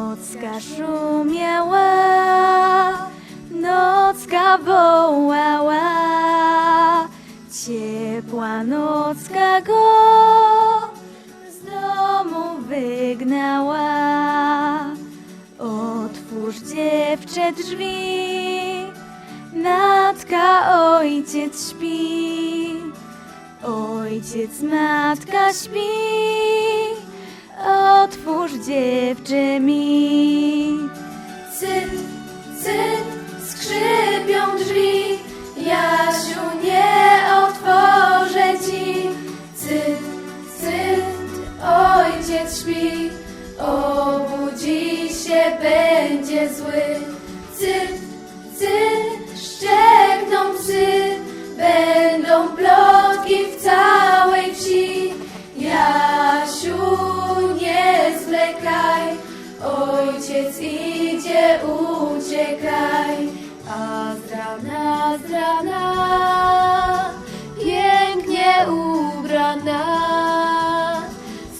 Nocka szumiała, nocka wołała, ciepła nocka go z domu wygnała. Otwórz dziewczę drzwi, Natka ojciec śpi, ojciec matka śpi. Otwórz dziewczę mi. Cyt, cyt, skrzypią drzwi, Jasiu nie otworzę ci. Cyt, cyt, ojciec śpi, obudzi się, będzie zły. Ojciec idzie, uciekaj. A z rana, pięknie ubrana,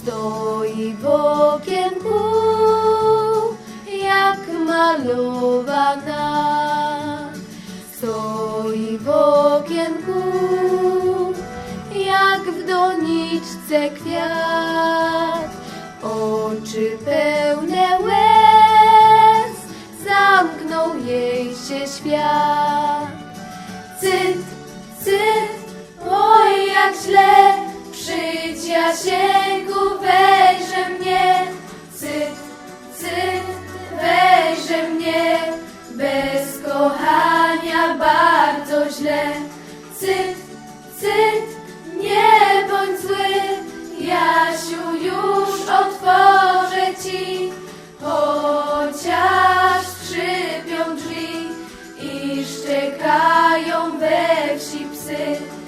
stoi w okienku, jak malowana. Stoi w okienku, jak w doniczce kwiat, Jasieńku, wejrze mnie. Cyt, cyt, wejrze mnie, bez kochania bardzo źle. Cyt, cyt, nie bądź zły, Jasiu już otworzę ci, chociaż skrzypią drzwi i szczekają we wsi psy.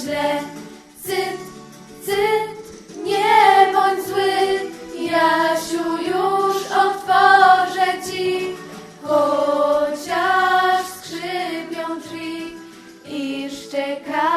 źle. Cyt, cyt, nie bądź zły, Jasiu już otworzę ci, chociaż skrzypią drzwi i szczekaj.